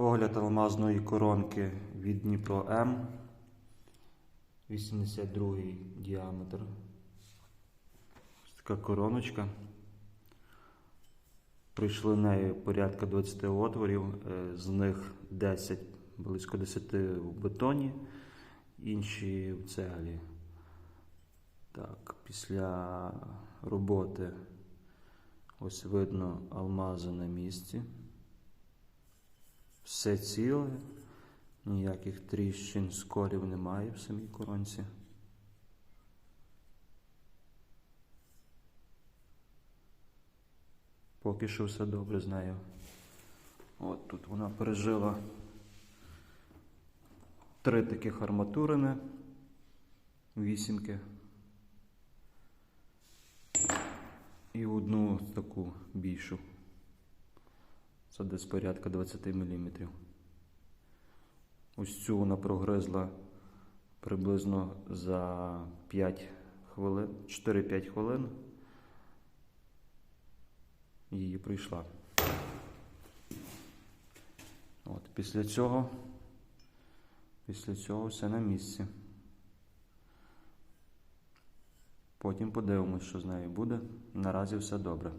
Огляд алмазної коронки від Дніпро М. 82 діаметр. Ось така короночка. Прийшли нею порядка 20 отворів, е, з них 10, близько 10 в бетоні, інші в цеглі. Так, після роботи ось видно алмази на місці. Все ціле, ніяких тріщин, сколів немає в самій коронці. Поки що все добре з нею. От тут вона пережила три таких арматурини, вісімки. І одну таку більшу. Це десь порядка 20 мм. Ось цю вона прогризла приблизно за 5 хвилин, 4-5 хвилин. Її прийшла. От, після цього, після цього все на місці. Потім подивимось, що з нею буде. Наразі все добре.